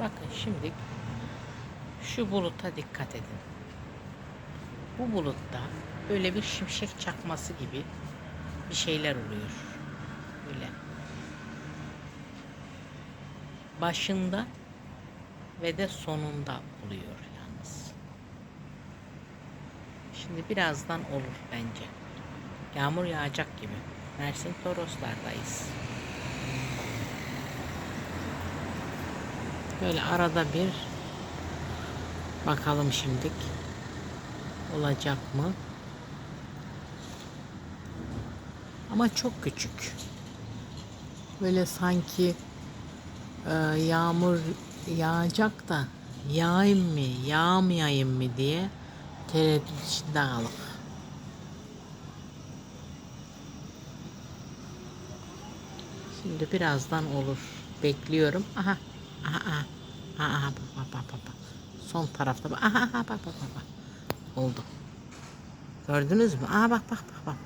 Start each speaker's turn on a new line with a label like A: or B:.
A: Bakın şimdi şu buluta dikkat edin. Bu bulutta böyle bir şimşek çakması gibi bir şeyler oluyor. Böyle. Başında ve de sonunda oluyor yalnız. Şimdi birazdan olur bence. Yağmur yağacak gibi. Mersin Toroslardayız. Böyle arada bir bakalım şimdik olacak mı? Ama çok küçük. Böyle sanki e, yağmur yağacak da yağayım mı, yağmayayım mı diye tereddüt içinde kalıp. Şimdi birazdan olur. Bekliyorum. Aha. Aha. Aha. Aha. Bak, bak, bak, bak. Son tarafta. bak. Aha. aha bak, bak, bak. Oldu. Gördünüz mü? Aha bak bak bak bak.